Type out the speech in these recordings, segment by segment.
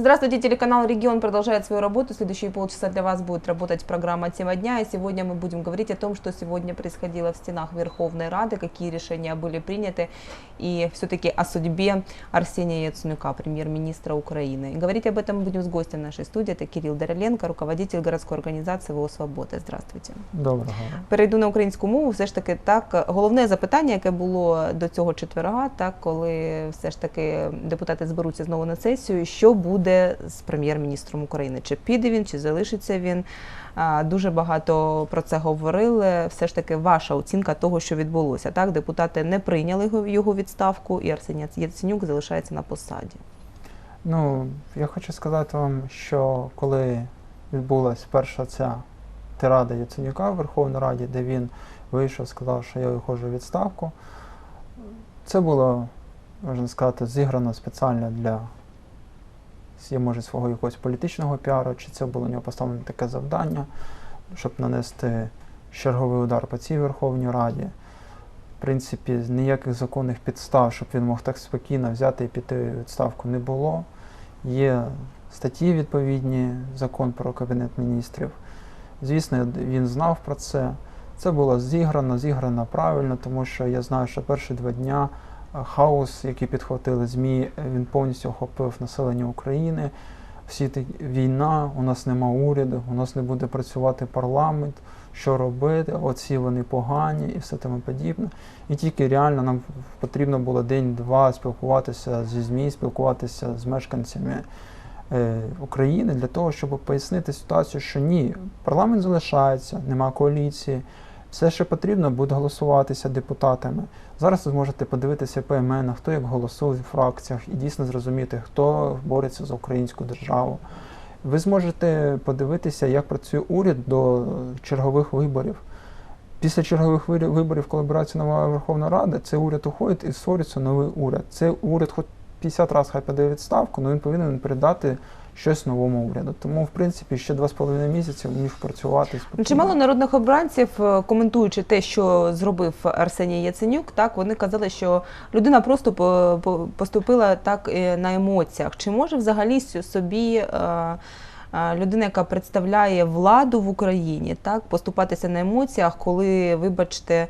Здравствуйте, телеканал «Регион» продолжает свою работу. Следующие полчаса для вас будет работать программа «Тема дня». И сегодня мы будем говорить о том, что сегодня происходило в стенах Верховной Рады, какие решения были приняты и все-таки о судьбе Арсения Яценюка, премьер-министра Украины. И говорить об этом мы будем с гостем нашей студии. Это Кирилл Дороленко, руководитель городской организации ВО «Свобода». Здравствуйте. Доброго. Перейду на українську мову. Все ж таки, так головне запитання, яке було до цього четверга, так коли все ж таки депутати зберуться знову на сесію, що буде з прем'єр-міністром України? Чи піде він, чи залишиться він? Дуже багато про це говорили. Все ж таки, ваша оцінка того, що відбулося. Так, депутати не прийняли його- відставку, і Арсеній Яценюк залишається на посаді. Ну, я хочу сказати вам, що коли відбулася перша ця тирада Яценюка в Верховній Раді, де він вийшов, сказав, що я виходжу у відставку, це було, можна сказати, зіграно спеціально для я може свого якогось політичного піару, чи це було у нього поставлено таке завдання, щоб нанести черговий удар по цій Верховній Раді. В принципі, ніяких законних підстав, щоб він мог так спокійно взяти і піти у відставку, не було. Є статті відповідні, закон про Кабінет міністрів. Звісно, він знав про це. Це було зіграно, зіграно правильно, тому що я знаю, що перші два дня хаос, який підхватили ЗМІ, він повністю охопив населення України. Всі ті війна, у нас нема уряду, у нас не буде працювати парламент, що робити, оці вони погані і все тому подібне. І тільки реально нам потрібно було день-два спілкуватися зі ЗМІ, спілкуватися з мешканцями е, України для того, щоб пояснити ситуацію, що ні, парламент залишається, нема коаліції. Все, що потрібно, буде голосуватися депутатами. Зараз ви зможете подивитися по іменах, хто як голосує в фракціях, і дійсно зрозуміти, хто бореться за українську державу. Ви зможете подивитися, як працює уряд до чергових виборів. Після чергових виборів, обирається нова Верховна Рада, цей уряд уходить і створюється новий уряд. Цей уряд, хоч 50 разів хай подає відставку, але він повинен передати щось новому уряду. Тому, в принципі, ще два з половиною місяці міг працювати Ну, спокійно. Чимало народних обранців, е, коментуючи те, що зробив Арсеній Яценюк, так вони казали, що людина просто по- по- поступила так на емоціях. Чи може взагалі собі е, е, людина, яка представляє владу в Україні, так поступатися на емоціях, коли, вибачте,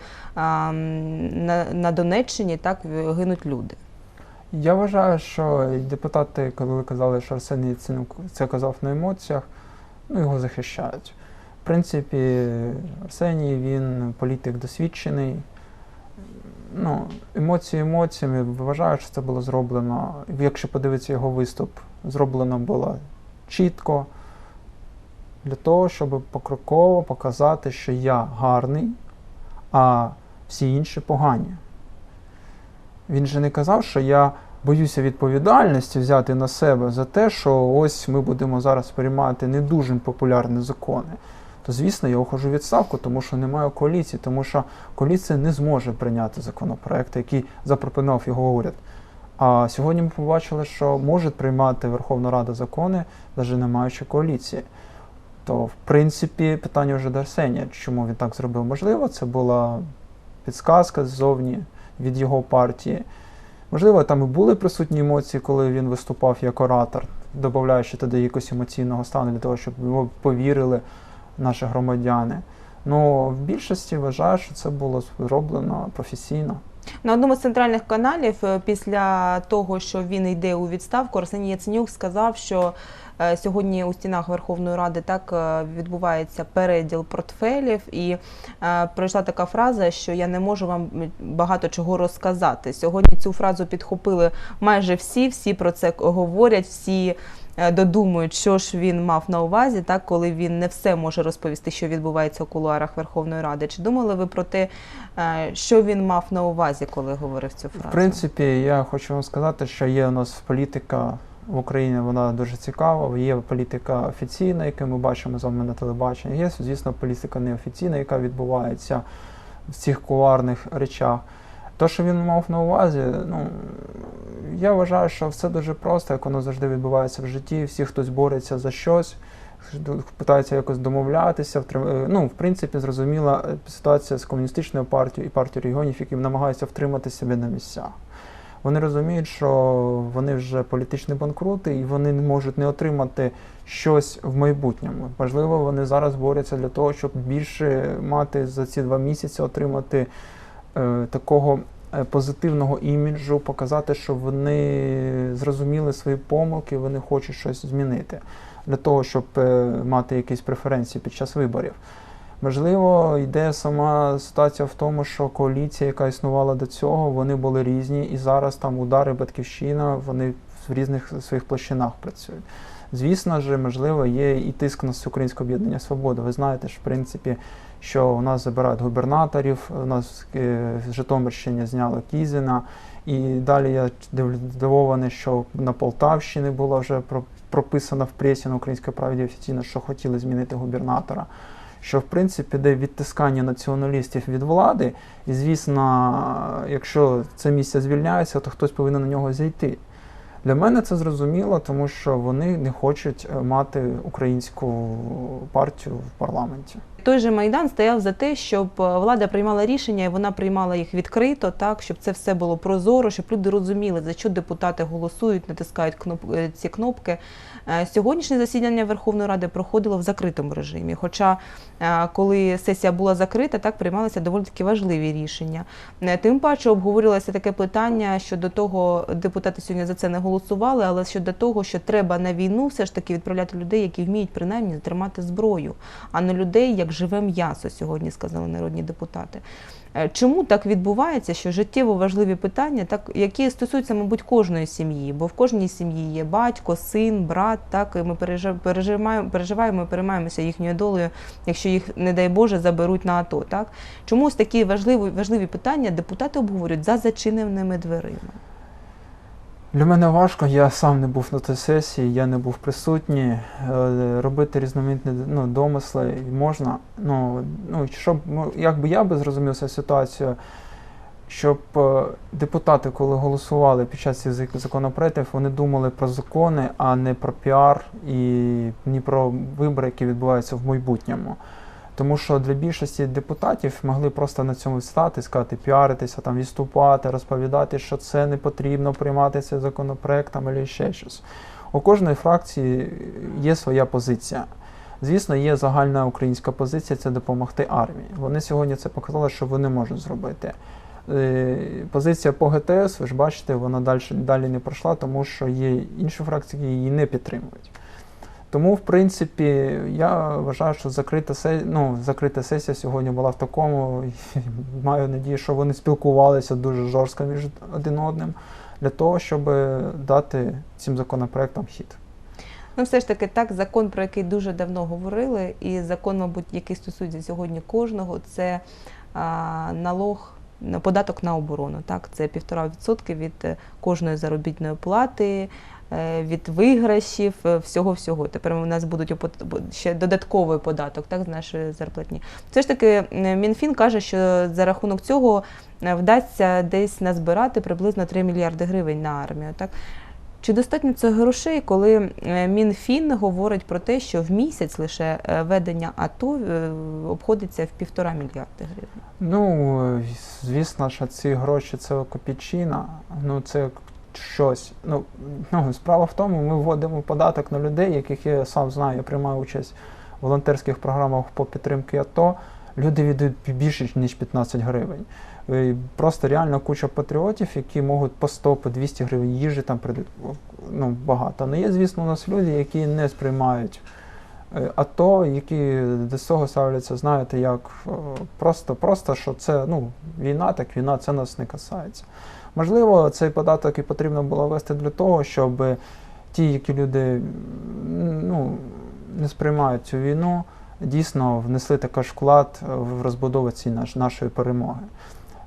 на Донеччині так гинуть люди? Я вважаю, що депутати, коли казали, що Арсеній Яценюк це казав на емоціях, ну його захищають. В принципі, Арсеній він політик досвідчений. Ну, емоції емоціями. Вважаю, що це було зроблено. Якщо подивитися його виступ, зроблено було чітко для того, щоб покроково показати, що я гарний, а всі інші погані. Він же не казав, що я боюся відповідальності взяти на себе за те, що ось ми будемо зараз приймати не дуже популярні закони. То, звісно, я ухожу в відставку, тому що немає коаліції, тому що коаліція не зможе прийняти законопроект, який запропонував його уряд. А сьогодні ми побачили, що може приймати Верховна Рада закони, навіть не маючи коаліції. То, в принципі, питання вже до Арсенія, чому він так зробив. Можливо, це була підсказка ззовні від його партії. Можливо, там і були присутні емоції, коли він виступав як оратор, додаючи туди якось емоційного стану для того, щоб його повірили наші громадяни. Ну, в більшості вважаю, що це було зроблено професійно. На одному з центральних каналів е, після того, що він йде у відставку, Арсеній Яценюк сказав, що е, сьогодні у стінах Верховної Ради так е, відбувається переділ портфелів, і пройшла така фраза, що я не можу вам багато чого розказати. Сьогодні цю фразу підхопили майже всі, всі про це говорять, всі. Е, Додумують, що ж він мав на увазі, так коли він не все може розповісти, що відбувається у кулуарах Верховної Ради. Чи думали ви про те, Е, Що він мав на увазі, коли говорив цю фразу? В принципі, я хочу вам сказати, що є у нас політика в Україні, вона дуже цікава. Є політика офіційна, яку ми бачимо з вами на телебаченні. Є, звісно, політика неофіційна, яка відбувається в цих кулуарних речах. То, що він мав на увазі, ну я вважаю, що все дуже просто, як воно завжди відбувається в житті. Всі хтось бореться за щось, питаються якось домовлятися. е, Ну, в принципі, зрозуміла е, ситуація з комуністичною партією і партією регіонів, які намагаються втримати себе на місцях. Вони розуміють, що вони вже політичні банкрути і вони не можуть не отримати щось в майбутньому. Можливо, вони зараз борються для того, щоб більше мати за ці два місяці отримати такого е, позитивного іміджу, показати, що вони зрозуміли свої помилки, вони хочуть щось змінити для того, щоб е, мати якісь преференції під час виборів. Можливо, йде сама ситуація в тому, що коаліція, яка існувала до цього, вони були різні, і зараз там удари батьківщина, вони в різних своїх площинах працюють. Звісно ж, можливо, є і тиск на Українське об'єднання Свобода. Ви знаєте ж, в принципі, що у нас забирають губернаторів, у нас е, в Житомирщині зняли Кізіна, і далі я здивований, що на Полтавщині було вже про- прописано в пресі на українській правді офіційно, що хотіли змінити губернатора. Що в принципі де відтискання націоналістів від влади, і звісно, якщо це місце звільняється, то хтось повинен на нього зайти. Для мене це зрозуміло, тому що вони не хочуть е, мати українську партію в парламенті. Той же майдан стояв за те, щоб е, влада приймала рішення, і вона приймала їх відкрито, так щоб це все було прозоро, щоб люди розуміли, за що депутати голосують, натискають е, ці кнопки. Е, Сьогоднішнє засідання Верховної Ради проходило в закритому режимі. Хоча, е, коли сесія була закрита, так приймалися доволі таки важливі рішення. Е, Тим паче обговорювалося таке питання щодо того, депутати сьогодні за це не голосували, але щодо того, що треба на війну все ж таки відправляти людей, які вміють принаймні тримати зброю, а не людей як живе м'ясо, сьогодні сказали народні депутати. Е, Чому так відбувається, що життєво важливі питання, так які стосуються, мабуть, кожної сім'ї, бо в кожній сім'ї є батько, син, брат, так і ми пережив- переживаємо, переживаємо, і переймаємося їхньою долею, якщо їх, не дай Боже, заберуть на АТО. Так чомусь такі важливі важливі питання депутати обговорюють за зачиненими дверима. Для мене важко, я сам не був на тій сесії, я не був присутній. Е, Робити різноманітні ну, домисли можна. Ну, ну, щоб, ну, якби я би зрозумів цю ситуацію, щоб е, депутати, коли голосували під час цих зак- законопроєктів, вони думали про закони, а не про піар і не про вибори, які відбуваються в майбутньому. Тому що для більшості депутатів могли просто на цьому стати, сказати, піаритися, там, відступати, розповідати, що це не потрібно приймати цей законопроект там, або ще щось. У кожної фракції є своя позиція. Звісно, є загальна українська позиція це допомогти армії. Вони сьогодні це показали, що вони можуть зробити. Е, Позиція по ГТС, ви ж бачите, вона далі, далі не пройшла, тому що є інші фракції, які її не підтримують. Тому, в принципі, я вважаю, що закрита, се... ну, закрита сесія сьогодні була в такому. Маю надію, що вони спілкувалися дуже жорстко між один одним для того, щоб дати цим законопроектам хід. Ну, все ж таки, так, закон, про який дуже давно говорили, і закон, мабуть, який стосується сьогодні кожного, це а, налог. на Податок на оборону, так це півтора відсотки від кожної заробітної плати, від виграшів, е, всього всього. Тепер у нас будуть ще додатковий податок, так з нашої зарплатні. Все ж таки, е, Мінфін каже, що за рахунок цього е, вдасться десь назбирати приблизно 3 мільярди гривень на армію. Так чи достатньо це грошей, коли е, Мінфін говорить про те, що в місяць лише е, ведення АТО е, обходиться в півтора мільярди гривень? Ну, е, звісно, що ці гроші це копійчина, ну це щось. Ну, ну, справа в тому, ми вводимо податок на людей, яких я сам знаю, я приймаю участь в волонтерських програмах по підтримці АТО. Люди віддають більше, ніж 15 гривень. Просто реально куча патріотів, які можуть по 100, по 200 гривень їжі там ну, багато. Але є, звісно, у нас люди, які не сприймають е, АТО, які до цього ставляться, знаєте, як е, просто, просто що це ну, війна, так війна, це нас не касається. Можливо, цей податок і потрібно було ввести для того, щоб ті, які люди ну, не сприймають цю війну, дійсно внесли також вклад в розбудову цієї наш, нашої перемоги.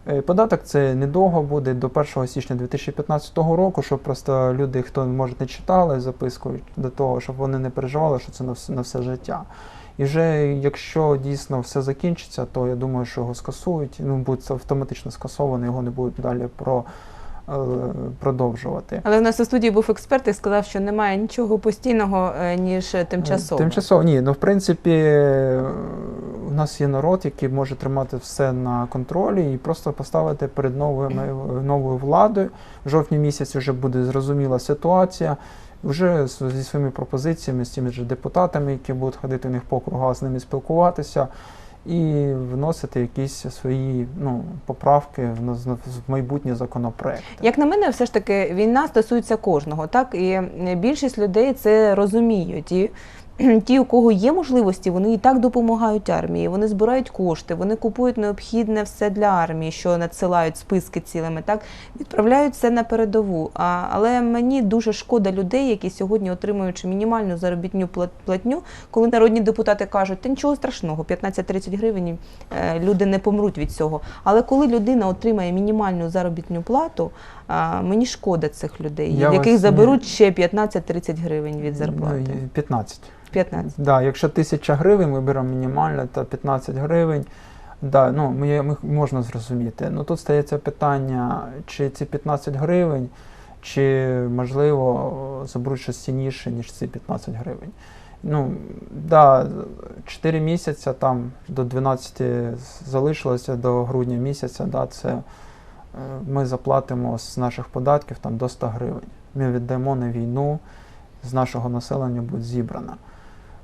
Е, Податок це недовго буде до 1 січня 2015 року, щоб просто люди, хто може не читали, запискують до того, щоб вони не переживали, що це на все, на все життя. І вже якщо дійсно все закінчиться, то я думаю, що його скасують, ну буде це автоматично скасовано, його не будуть далі про, е, продовжувати. Але в нас у студії був експерт і сказав, що немає нічого постійного, е, ніж тимчасово. Тимчасово, ні. Ну, в принципі, е, в нас є народ, який може тримати все на контролі і просто поставити перед новою, новою владою. В жовтні місяці вже буде зрозуміла ситуація. Вже зі своїми пропозиціями, з тими ж депутатами, які будуть ходити у них по кругах, з ними спілкуватися і вносити якісь свої ну, поправки в, в майбутні законопроекти. Як на мене, все ж таки війна стосується кожного, так і більшість людей це розуміють. І ті, у кого є можливості, вони і так допомагають армії. Вони збирають кошти, вони купують необхідне все для армії, що надсилають списки цілими, так відправляють все на передову. А, але мені дуже шкода людей, які сьогодні отримуючи мінімальну заробітню платню, коли народні депутати кажуть, та нічого страшного, 15-30 гривень е, люди не помруть від цього. Але коли людина отримає мінімальну заробітну плату, а, мені шкода цих людей, Я яких вас заберуть ще 15-30 гривень від зарплати. Ну, 15. 15. Да, якщо 1000 гривень, ми беремо мінімально, то 15 гривень. Да, ну, ми, ми, можна зрозуміти. Ну тут стається питання, чи ці 15 гривень, чи можливо заберуть щось цінніше, ніж ці 15 гривень. Ну, да, 4 місяці там до 12 залишилося до грудня місяця, да, це ми заплатимо з наших податків там до 100 гривень. Ми віддаємо на війну, з нашого населення буде зібрано.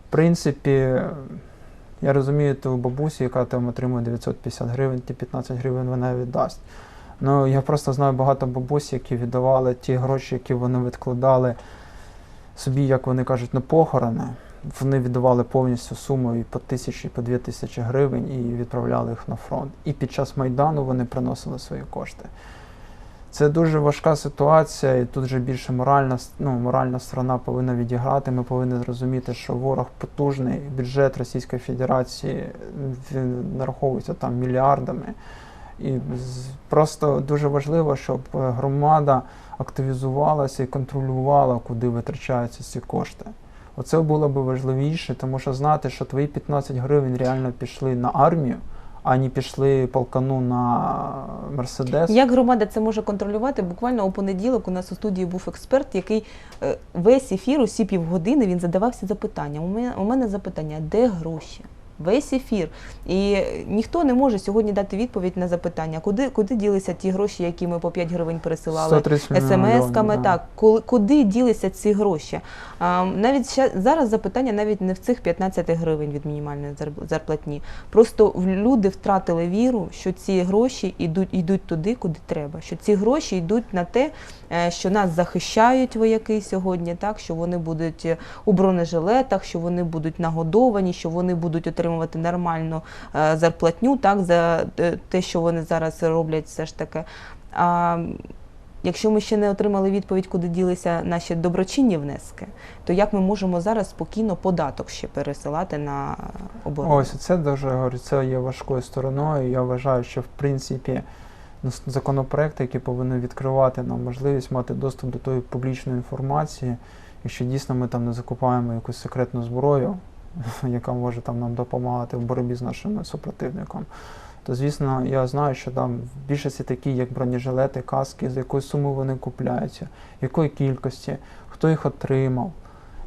В принципі, я розумію ту бабусю, яка там отримує 950 гривень, ті 15 гривень вона віддасть. Ну, я просто знаю багато бабусь, які віддавали ті гроші, які вони відкладали собі, як вони кажуть, на похорони. Вони віддавали повністю суму і по тисячі, і по дві тисячі гривень і відправляли їх на фронт. І під час Майдану вони приносили свої кошти. Це дуже важка ситуація, і тут вже більше моральна, ну, моральна сторона повинна відіграти. Ми повинні зрозуміти, що ворог потужний, бюджет Російської Федерації він нараховується там мільярдами. І просто дуже важливо, щоб е, громада активізувалася і контролювала, куди витрачаються ці кошти. Оце було б важливіше, тому що знати, що твої 15 гривень реально пішли на армію, а не пішли полкану на Мерседес. Як громада це може контролювати? Буквально у понеділок у нас у студії був експерт, який е, весь ефір, усі півгодини він задавався запитанням. У мене запитання, де гроші? Весь ефір. І ніхто не може сьогодні дати відповідь на запитання, куди, куди ділися ті гроші, які ми по 5 гривень пересилали. СМС-ками, да. так, коли, куди ділися ці гроші? А, навіть ще, зараз запитання навіть не в цих 15 гривень від мінімальної зарплатні. Просто люди втратили віру, що ці гроші йдуть, йдуть туди, куди треба. Що ці гроші йдуть на те, що нас захищають вояки сьогодні, так, що вони будуть е, у бронежилетах, що вони будуть нагодовані, що вони будуть отримувати нормальну е, зарплатню, так, за е, те, що вони зараз роблять, все ж таки. А, Якщо ми ще не отримали відповідь, куди ділися наші доброчинні внески, то як ми можемо зараз спокійно податок ще пересилати на оборону? Ось це дуже говорю, це є важкою стороною. Я вважаю, що в принципі законопроекти, які повинні відкривати нам можливість мати доступ до тої публічної інформації, якщо дійсно ми там не закупаємо якусь секретну зброю, яка може там нам допомагати в боротьбі з нашим супротивником. То звісно, я знаю, що там в більшості такі, як бронежилети, каски, з якої суми вони купляються, якої кількості, хто їх отримав,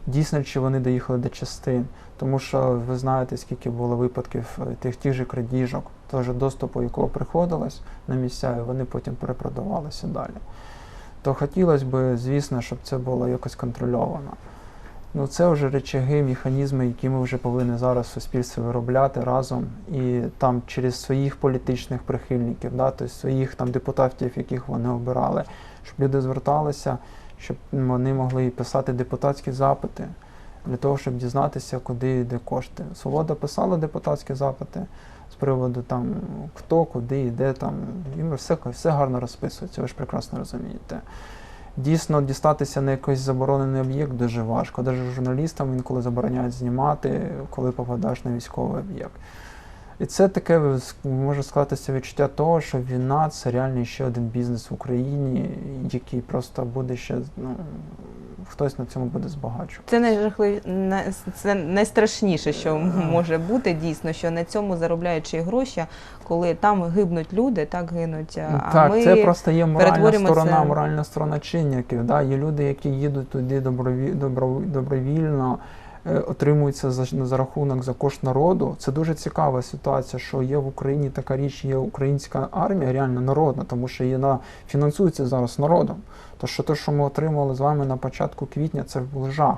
дійсно чи вони доїхали до частин. Тому що ви знаєте, скільки було випадків е, тих тих же крадіжок, теж доступу, якого приходилось на місця, і вони потім перепродавалися далі. То хотілося б, звісно, щоб це було якось контрольовано. Ну, це вже речаги, механізми, які ми вже повинні зараз в суспільстві виробляти разом і там через своїх політичних прихильників, да, тобто своїх там депутатів, яких вони обирали, щоб люди зверталися, щоб вони могли писати депутатські запити для того, щоб дізнатися, куди йде кошти. Свобода писала депутатські запити приводу там хто, куди йде там. Їм все, все гарно розписується, ви ж прекрасно розумієте. Дійсно, дістатися на якийсь заборонений об'єкт дуже важко. Навіть журналістам інколи забороняють знімати, коли попадаєш на військовий об'єкт. І це таке може склатися відчуття того, що війна це реально ще один бізнес в Україні, який просто буде ще ну, хтось на цьому буде збагачувати. Це найжахливі, це найстрашніше, що може бути дійсно, що на цьому заробляючи гроші, коли там гибнуть люди, так гинуть. а Ну, так, ми це просто є моральна сторона, це- моральна сторона чинників. Да? Є люди, які їдуть туди доброві, добро, добровільно, е, отримуються за, за рахунок за кошт народу. Це дуже цікава ситуація, що є в Україні така річ, є українська армія, реально народна, тому що вона фінансується зараз народом. То що те, що ми отримали з вами на початку квітня, це був жах.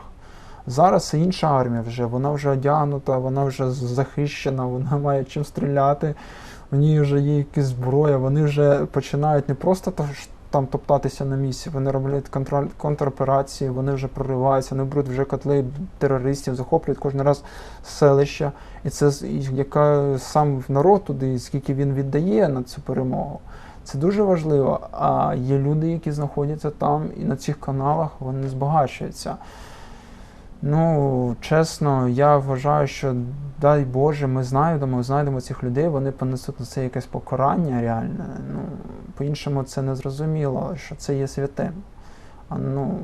Зараз інша армія вже, вона вже одягнута, вона вже захищена, вона має чим стріляти, в ній вже є якась зброя, вони вже починають не просто там топтатися на місці, вони роблять контроль, контроперації, вони вже прориваються, вони беруть вже котли терористів, захоплюють кожен раз селища. І це яка сам народ туди, скільки він віддає на цю перемогу. Це дуже важливо. А є люди, які знаходяться там і на цих каналах вони збагачуються. Ну, чесно, я вважаю, що дай Боже, ми знайдемо, знайдемо цих людей, вони понесуть на це якесь покарання реальне. Ну, по-іншому це не зрозуміло, що це є святим. А, ну,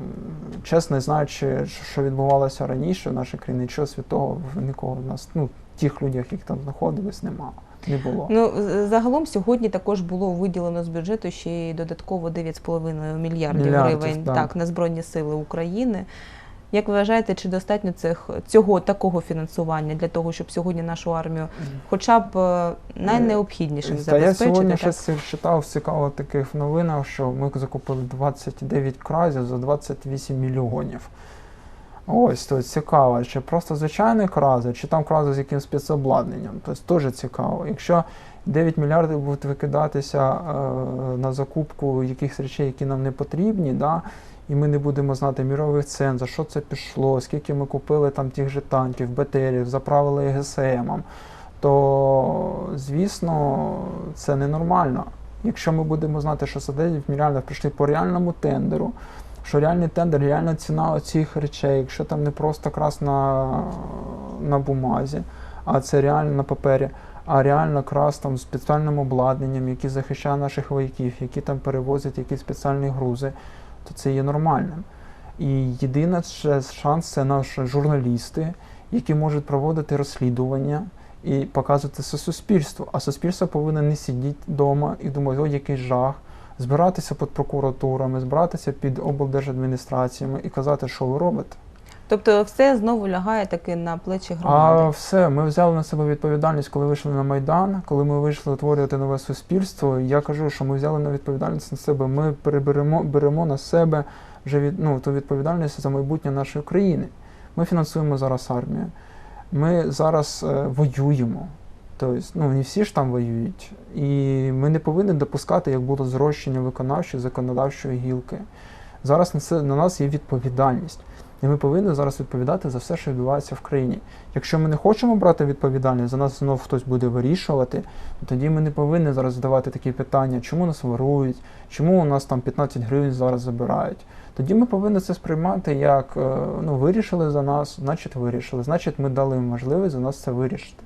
чесно, знаючи, що відбувалося раніше в нашій країні, нічого святого в нікого в нас, ну, тих людях, які там знаходились, нема. Не було. Ну, загалом сьогодні також було виділено з бюджету ще й додатково 9,5 мільярдів Мільярдів, гривень так. так, на Збройні Сили України. Як ви вважаєте, чи достатньо цих, цього такого фінансування для того, щоб сьогодні нашу армію хоча б е, найнеобхіднішим Та я сьогодні щось читав цікаво таких новинах, що ми закупили 29 кразів за 28 мільйонів. Ось, то цікаво, чи просто звичайні крази, чи там крази з якимсь спецобладнанням. Тобто теж цікаво. Якщо 9 мільярдів будуть викидатися е, на закупку якихось речей, які нам не потрібні, да, і ми не будемо знати мірових цен, за що це пішло, скільки ми купили там тих же танків, БТРів, заправили ГСМом, то звісно це ненормально. Якщо ми будемо знати, що 9 мільярдів прийшли по реальному тендеру, що реальний тендер, реальна ціна цих речей, якщо там не просто крас на, на бумазі, а це реально на папері, а реально крас там з спеціальним обладнанням, які захищає наших вояків, які там перевозять якісь спеціальні грузи, то це є нормальним. І єдиний шанс це наші журналісти, які можуть проводити розслідування і показувати це суспільству. А суспільство повинно не сидіти вдома і думати, о, який жах, збиратися під прокуратурами, збиратися під облдержадміністраціями і казати, що ви робите. Тобто все знову лягає таки на плечі А все, ми взяли на себе відповідальність, коли вийшли на Майдан, коли ми вийшли утворювати нове суспільство. Я кажу, що ми взяли на відповідальність на себе. Ми переберемо беремо на себе вже від, ну, ту відповідальність за майбутнє нашої країни. Ми фінансуємо зараз армію. Ми зараз е, воюємо. Тобто, ну не всі ж там воюють. І ми не повинні допускати, як було зрощення виконавчої законодавчої гілки. Зараз на це на нас є відповідальність. І ми повинні зараз відповідати за все, що відбувається в країні. Якщо ми не хочемо брати відповідальність, за нас знов хтось буде вирішувати, тоді ми не повинні зараз задавати такі питання, чому нас ворують, чому у нас там 15 гривень зараз забирають. Тоді ми повинні це сприймати як е, ну, вирішили за нас, значить вирішили, значить ми дали їм можливість за нас це вирішити.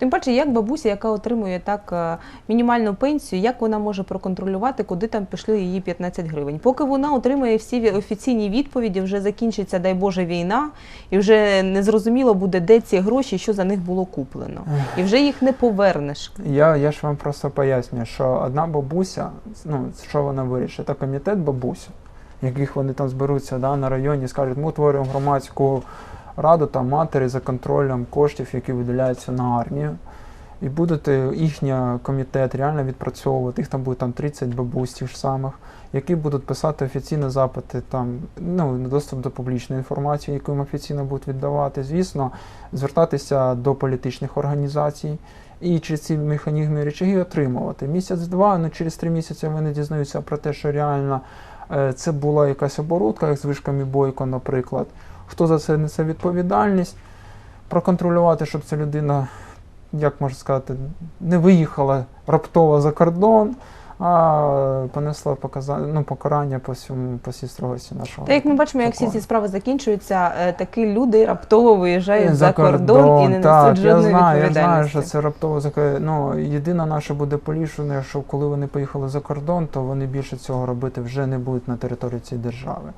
Тим паче, як бабуся, яка отримує так е, мінімальну пенсію, як вона може проконтролювати, куди там пішли її 15 гривень? Поки вона отримує всі офіційні відповіді, вже закінчиться, дай Боже, війна, і вже не зрозуміло буде, де ці гроші, що за них було куплено. І вже їх не повернеш. Я, я ж вам просто пояснюю, що одна бабуся, ну що вона вирішить, це комітет бабусь, яких вони там зберуться да, на районі, скажуть, ми утворюємо громадську раду там матері за контролем коштів, які виділяються на армію. І будете їхній комітет реально відпрацьовувати, їх там буде там 30 бабусь тих самих, які будуть писати офіційні запити, там, ну, доступ до публічної інформації, яку їм офіційно будуть віддавати. Звісно, звертатися до політичних організацій і через ці механізми речаги отримувати. Місяць-два, ну через три місяці вони дізнаються про те, що реально е, це була якась оборудка, як з вишками Бойко, наприклад. Хто за це несе відповідальність, проконтролювати, щоб ця людина, як можна сказати, не виїхала раптово за кордон, а понесла показа... ну, покарання по всьому по всій строгості нашого. Та як ми бачимо, як всі ці справи закінчуються, е, такі люди раптово виїжджають за кордон і не так, несуть я жодної знаю, я знаю, що це раптово зака- Ну, єдине наше буде полішення, що коли вони поїхали за кордон, то вони більше цього робити вже не будуть на території цієї держави.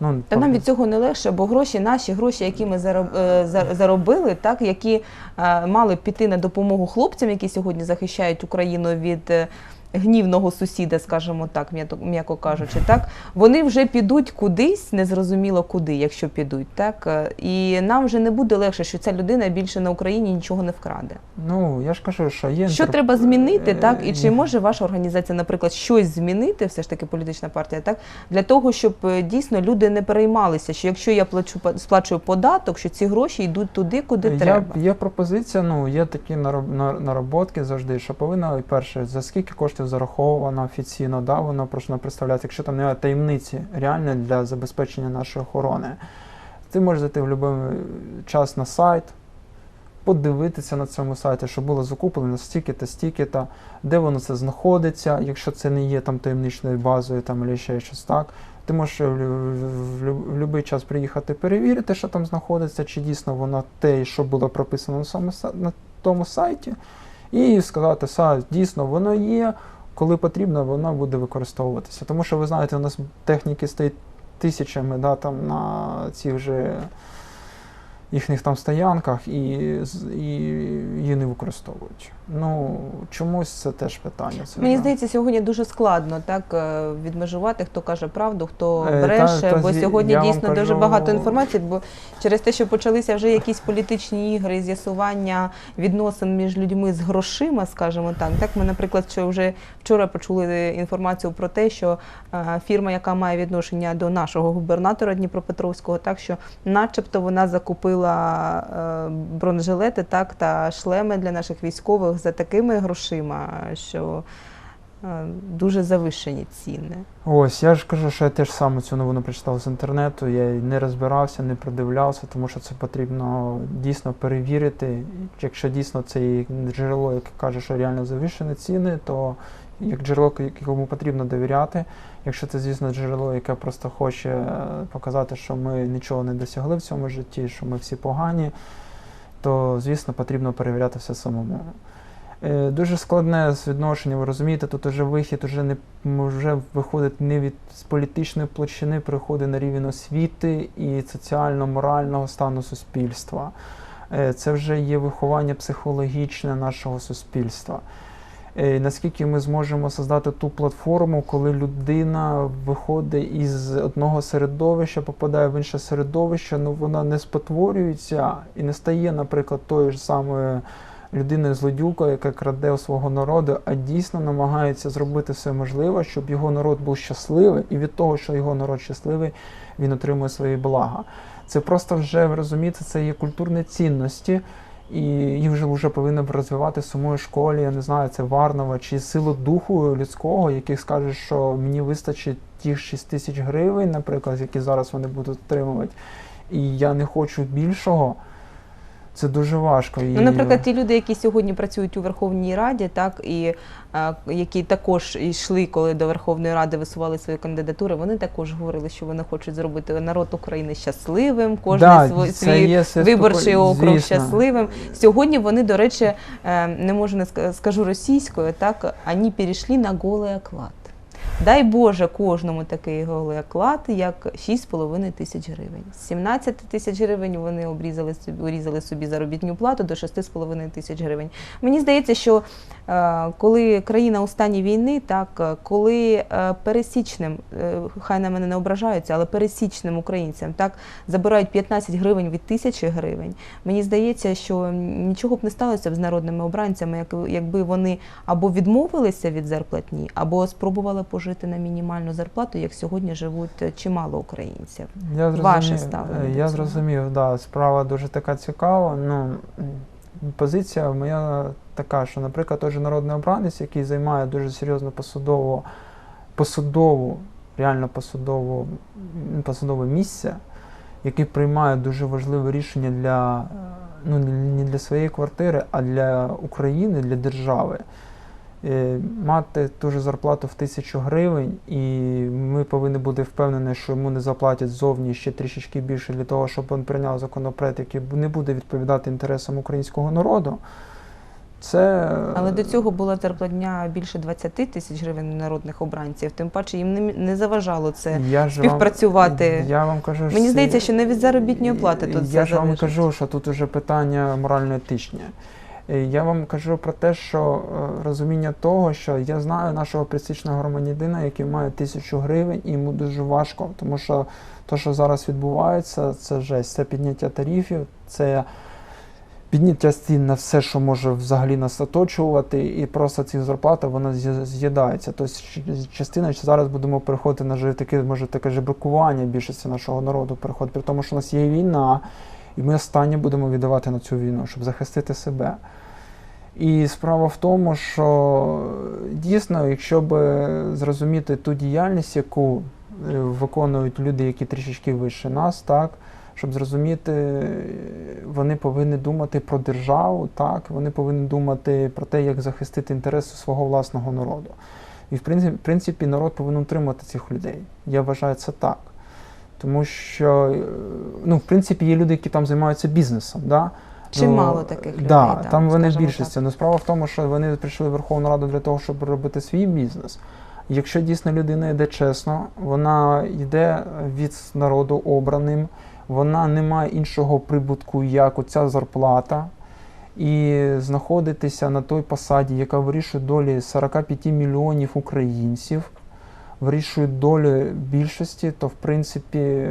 Ну, Та нам від цього не легше, бо гроші, наші гроші, які ми е, заробили, так які е, мали піти на допомогу хлопцям, які сьогодні захищають Україну від е, гнівного сусіда, скажімо так, м'яко кажучи, так вони вже підуть кудись, незрозуміло куди, якщо підуть, так Е, і нам вже не буде легше, що ця людина більше на Україні нічого не вкраде. Ну, я ж кажу, що є Що треба змінити, так і чи Е, може ваша організація, наприклад, щось змінити, все ж таки політична партія, так для того, щоб е, дійсно люди не переймалися, що якщо я плачу сплачую податок, що ці гроші йдуть туди, куди Я, треба. є пропозиція, ну є такі нароб- нароботки завжди, що повинна перше, за скільки коштів зараховано офіційно, да, воно просто представляти, якщо там немає таємниці реально для забезпечення нашої охорони. Ти можеш зайти в будь-який час на сайт, подивитися на цьому сайті, що було закуплено стільки-то, стільки-то, де воно це знаходиться, якщо це не є там таємничною базою там, або ще щось так. Ти можеш в, будь-який час приїхати перевірити, що там знаходиться, чи дійсно воно те, що було прописано на тому сайті, і сказати, що дійсно воно є, коли потрібно, воно буде використовуватися. Тому що ви знаєте, у нас техніки стоїть тисячами да, там, на цих же їхніх там стоянках і, і її не використовують. Ну, чомусь це теж питання. Це, Мені да. здається, сьогодні дуже складно так е, відмежувати, хто каже правду, хто Е, та- бреше, та бо сьогодні дійсно дуже багато інформації, бо через те, що почалися вже якісь політичні ігри, з'ясування відносин між людьми з грошима, скажімо так. Так, ми, наприклад, що вже вчора почули інформацію про те, що е, фірма, яка має відношення до нашого губернатора Дніпропетровського, так що, начебто, вона закупила е, бронежилети, так та шлеми для наших військових за такими грошима, що е, дуже завищені ціни. Ось, я ж кажу, що я теж саме цю новину прочитав з інтернету. Я не розбирався, не придивлявся, тому що це потрібно дійсно перевірити. Якщо дійсно це джерело, яке каже, що реально завищені ціни, то як джерело, якому потрібно довіряти. Якщо це, звісно, джерело, яке просто хоче е, показати, що ми нічого не досягли в цьому житті, що ми всі погані, то, звісно, потрібно перевіряти все самому. Е, Дуже складне відношення, ви розумієте, тут уже вихід уже не вже виходить не від з політичної площини, приходить на рівень освіти і соціально-морального стану суспільства. Е, Це вже є виховання психологічне нашого суспільства. Е, Наскільки ми зможемо создати ту платформу, коли людина виходить із одного середовища, попадає в інше середовище, ну вона не спотворюється і не стає, наприклад, тою ж самою людиною злодюкою, яка краде у свого народу, а дійсно намагається зробити все можливе, щоб його народ був щасливий, і від того, що його народ щасливий, він отримує свої блага. Це просто вже розумієте, це є культурні цінності, і їх вже вже повинно розвивати в самої школі. Я не знаю, це Варнова чи силу духу людського, який скаже, що мені вистачить тих 6 тисяч гривень, наприклад, які зараз вони будуть отримувати, і я не хочу більшого. Це дуже важко. Ну, наприклад, ті люди, які сьогодні працюють у Верховній Раді, так і е, які також йшли, коли до Верховної Ради висували свої кандидатури, вони також говорили, що вони хочуть зробити народ України щасливим, кожен Да, свій, свій виборчий округ звісно. щасливим. Сьогодні вони, до речі, е, не можу не скажу російською, так вони перейшли на голий оклад. Дай Боже кожному такий голий оклад, як 6,5 тисяч гривень. З 17 тисяч гривень вони обрізали собі, урізали собі заробітну плату до 6,5 тисяч гривень. Мені здається, що е, коли країна у стані війни, так е, коли е, пересічним, хай на мене не ображаються, але пересічним українцям так забирають 15 гривень від тисячі гривень. Мені здається, що нічого б не сталося б з народними обранцями, як- якби вони або відмовилися від зарплатні, або спробували пожити на мінімальну зарплату, як сьогодні живуть е, чимало українців. Я Ваше зрозумів, ставлення е, Я зрозумів, да, справа дуже така цікава. Ну, позиція моя така, що, наприклад, той же народний обранець, який займає дуже серйозну посудову, посудову, реально посудову, м, посудове місце, який приймає дуже важливе рішення для, е, ну, не для своєї квартири, а для України, для держави. Е, Мати ту ж зарплату в тисячу гривень, і ми повинні бути впевнені, що йому не заплатять зовні ще трішечки більше для того, щоб він прийняв законопроект, який не буде відповідати інтересам українського народу. Це Але до цього була зарплатня більше 20 тисяч гривень народних обранців. Тим паче їм не, не заважало це. я ж вам- співпрацювати. Я вам кажу, Мені здається, що не від заробітної плати тут я ж вам кажу, що тут уже питання морально-етичне. Е, Я вам кажу про те, що е, розуміння того, що я знаю нашого присічного громадянина, який має тисячу гривень, і йому дуже важко, тому що те, що зараз відбувається, це жесть, це підняття тарифів, це підняття цін на все, що може взагалі нас оточувати, і просто ці зарплата вона з'їдається. Тобто частина що зараз будемо переходити на таке, може таке жебракування більшості нашого народу переходить, при тому, що у нас є війна, і ми останнє будемо віддавати на цю війну, щоб захистити себе. І справа в тому, що дійсно, якщо б зрозуміти ту діяльність, яку е, виконують люди, які трішечки вище нас, так, щоб зрозуміти, вони повинні думати про державу, так, вони повинні думати про те, як захистити інтереси свого власного народу. І в принципі, в принципі народ повинен утримати цих людей. Я вважаю це так. Тому що, е, ну, в принципі, є люди, які там займаються бізнесом. Да? Чимало таких людей, Да, так, там вони скажімо більшості. Ну, справа в тому, що вони прийшли в Верховну Раду для того, щоб робити свій бізнес. Якщо дійсно людина йде чесно, вона йде від народу обраним, вона не має іншого прибутку, як оця зарплата, і знаходитися на той посаді, яка вирішує долі 45 мільйонів українців, вирішує долю більшості, то в принципі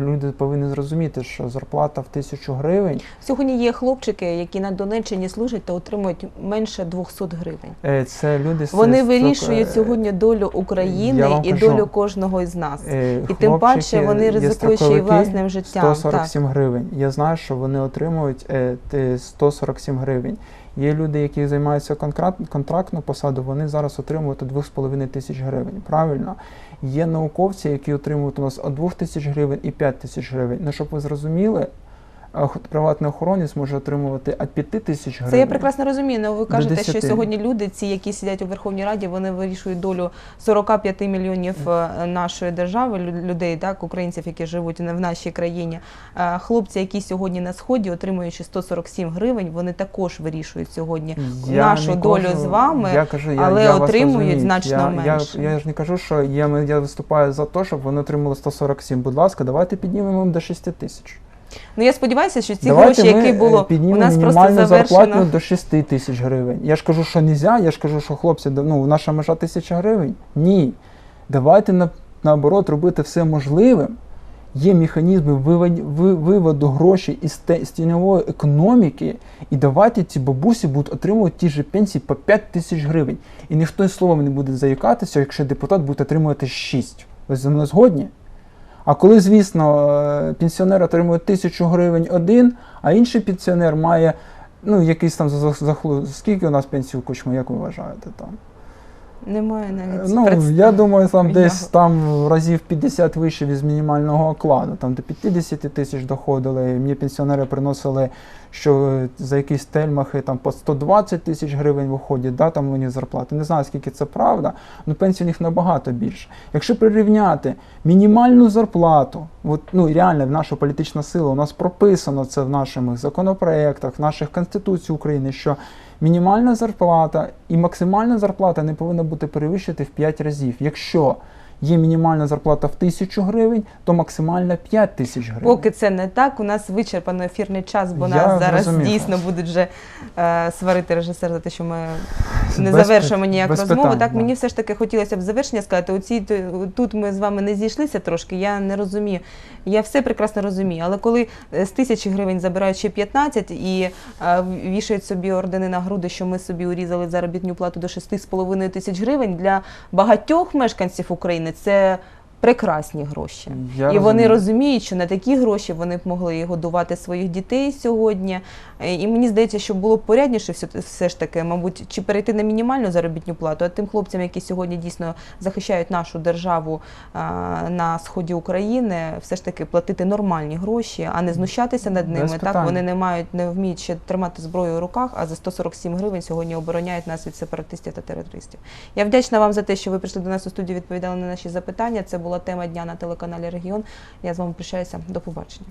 люди повинні зрозуміти, що зарплата в тисячу гривень. Сьогодні є хлопчики, які на Донеччині служать та отримують менше 200 гривень. Е, Це люди Вони вирішують е, сьогодні долю України і кажу, долю кожного із нас. е, І тим паче вони ризикують власним життям. 147 гривень. Я знаю, що вони отримують е, те- 147 гривень. Є люди, які займаються контракт, контрактну посаду, вони зараз отримують до 2,5 тисяч гривень. Правильно? Є науковці, які отримують у нас від 2 тисяч гривень і 5 тисяч гривень. Ну, щоб ви зрозуміли, приватний охоронець може отримувати від 5 тисяч гривень. Це я прекрасно розумію. але ви кажете, що сьогодні люди, ці, які сидять у Верховній Раді, вони вирішують долю 45 мільйонів е, нашої держави, лю- людей, так, українців, які живуть в нашій країні. Е, Хлопці, які сьогодні на сході, отримуючи 147 гривень, вони також вирішують сьогодні Я нашу долю кажу- з вами, я кажу, я, але я отримують значно я, менше. Я, я ж не кажу, що я, я виступаю за те, щоб вони отримали 147. Будь ласка, давайте піднімемо до 6 тисяч. Ну я сподіваюся, що ці давайте гроші, ми які е, було у нас просто завершено. до 6 тисяч гривень. Я ж кажу, що не можна, я ж кажу, що хлопці, ну, наша межа тисяча гривень. Ні. Давайте на, наоборот робити все можливим. Є механізми виводу грошей із те- з тіньової економіки, і давайте ці бабусі будуть отримувати ті ж пенсії по 5 тисяч гривень. І ніхто словом не буде заїкатися, якщо депутат буде отримувати 6. Ви зі мною згодні? А коли, звісно, е, пенсіонер отримує тисячу гривень один, а інший пенсіонер має ну, якийсь там за- захлу... Скільки у нас пенсій у кучми, як ви вважаєте там? Немає навіть Ну, представ- я думаю, там десь там разів 50 вище від мінімального окладу. Там до 50 тисяч доходили. І Мені пенсіонери приносили, що е, за якісь тельмахи там по 120 тисяч гривень виходять, да, там них зарплати. Не знаю, скільки це правда, але пенсій у них набагато більше. Якщо прирівняти мінімальну зарплату, от, ну реально в наша політична сила, у нас прописано це в наших законопроектах, в наших Конституції України, що мінімальна зарплата і максимальна зарплата не повинна бути перевищити в 5 разів. Якщо є мінімальна зарплата в 1000 гривень, то максимальна 5 тисяч гривень. Поки це не так, у нас вичерпано ефірний час, бо Я нас зараз зрозумів дійсно будуть вже е, сварити режисер за те, що ми не Без завершуємо ніяк без розмову. питань, так да. мені все ж таки хотілося б завершення сказати. Оці т- тут ми з вами не зійшлися трошки. Я не розумію. Я все прекрасно розумію. Але коли е, з тисячі гривень забирають ще 15 і е, вішають собі ордени на груди, що ми собі урізали заробітну плату до 6,5 тисяч гривень для багатьох мешканців України, це прекрасні гроші. Я і вони розуміють, що на такі гроші вони б могли і годувати своїх дітей сьогодні. Е, І мені здається, що було б порядніше все, все ж таки, мабуть, чи перейти на мінімальну заробітну плату, а тим хлопцям, які сьогодні дійсно захищають нашу державу а, на сході України, все ж таки платити нормальні гроші, а не знущатися над Без ними. Так питань. вони не мають, не вміють ще тримати зброю у руках, а за 147 гривень сьогодні обороняють нас від сепаратистів та терористів. Я вдячна вам за те, що ви прийшли до нас у студію, відповідали на наші запитання. Це була тема дня на телеканалі Регіон. Я з вами прощаюся. До побачення.